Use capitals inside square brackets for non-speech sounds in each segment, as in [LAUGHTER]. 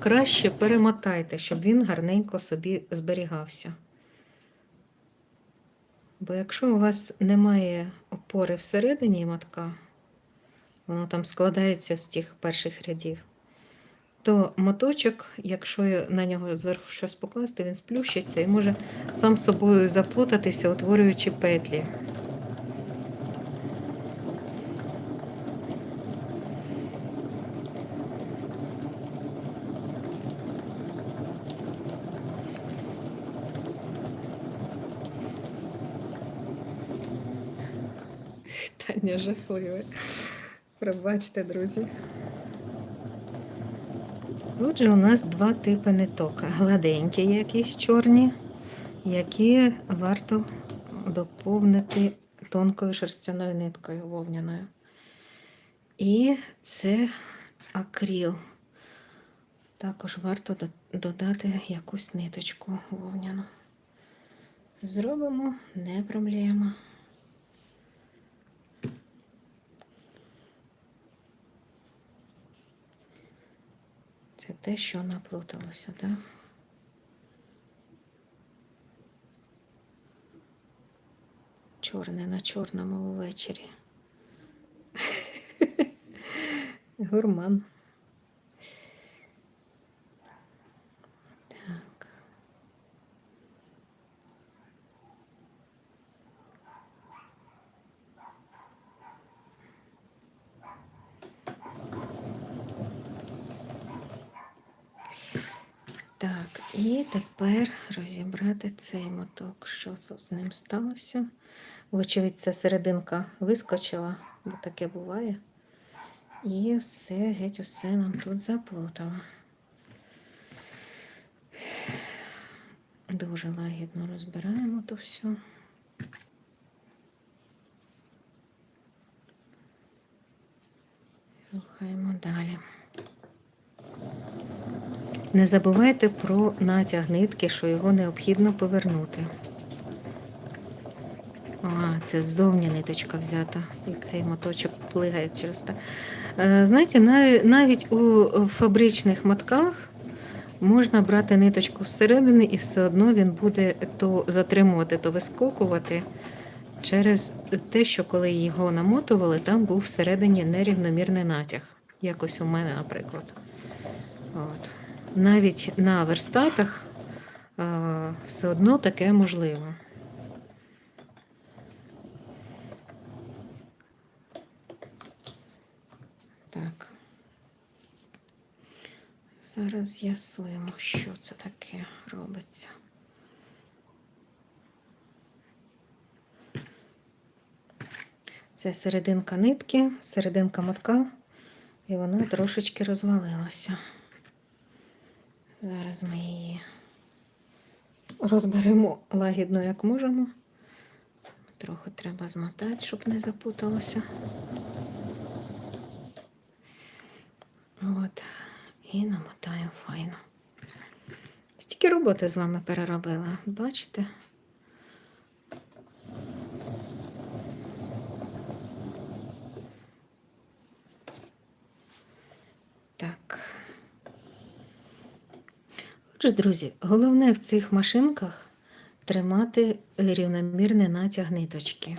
краще перемотайте, щоб він гарненько собі зберігався. Бо якщо у вас немає опори всередині мотка, воно там складається з тих перших рядів, то моточок, якщо на нього зверху щось покласти, він сплющиться і може сам собою заплутатися, утворюючи петлі. Таня жахливе. Пробачте, друзі. Отже, у нас два типи ниток. Гладенькі якісь чорні, які варто доповнити тонкою шерстяною ниткою вовняною. І це акріл. Також варто додати якусь ниточку вовняну. Зробимо, не проблема. Це те, що наплуталося, так? Чорне на чорному увечері. [LAUGHS] Гурман. Так, і тепер розібрати цей моток. Що з ним сталося? Вочевидь, ця серединка вискочила, бо таке буває. І все, геть усе нам тут заплутало. Дуже лагідно розбираємо то все. Рухаємо далі. Не забувайте про натяг нитки, що його необхідно повернути. А, це ззовні ниточка взята, і цей моточок плигає через те. Е, Знаєте, навіть у фабричних мотках можна брати ниточку зсередини, і все одно він буде то затримувати, то вискокувати через те, що коли його намотували, там був всередині нерівномірний натяг. Якось у мене, наприклад. От. Навіть на верстатах все одно таке можливо. Так. Зараз з'ясуємо, що це таке робиться. Це серединка нитки, серединка мотка, і вона трошечки розвалилася. Зараз ми її розберемо лагідно, як можемо. Трохи треба змотати, щоб не запуталося. От. І намотаю файно. Стільки роботи з вами переробила, бачите? Так. Отже, друзі, головне в цих машинках тримати рівномірний натяг ниточки.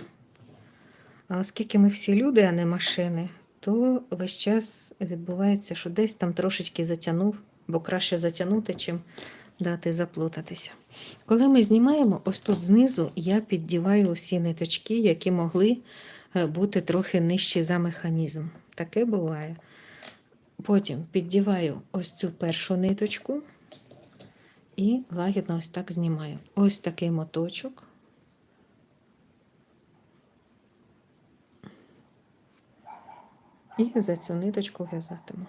А оскільки ми всі люди, а не машини, то весь час відбувається, що десь там трошечки затягнув, бо краще затягнути, чим дати заплутатися. Коли ми знімаємо, ось тут знизу я піддіваю усі ниточки, які могли е, бути трохи нижчі за механізм. Таке буває. Потім піддіваю ось цю першу ниточку і лагідно ось так знімаю. Ось такий моточок. І за цю ниточку в'язатиму.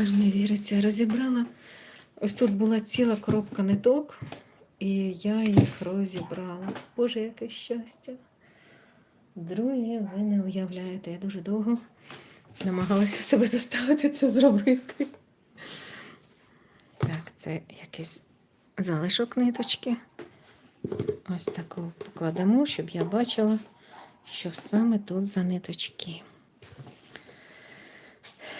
Аж не віриться, розібрала. Ось тут була ціла коробка ниток, і я їх розібрала. Боже, яке щастя! Друзі, ви не уявляєте, я дуже довго намагалася себе заставити це зробити. Це якийсь залишок ниточки. Ось таку покладемо, щоб я бачила, що саме тут за ниточки.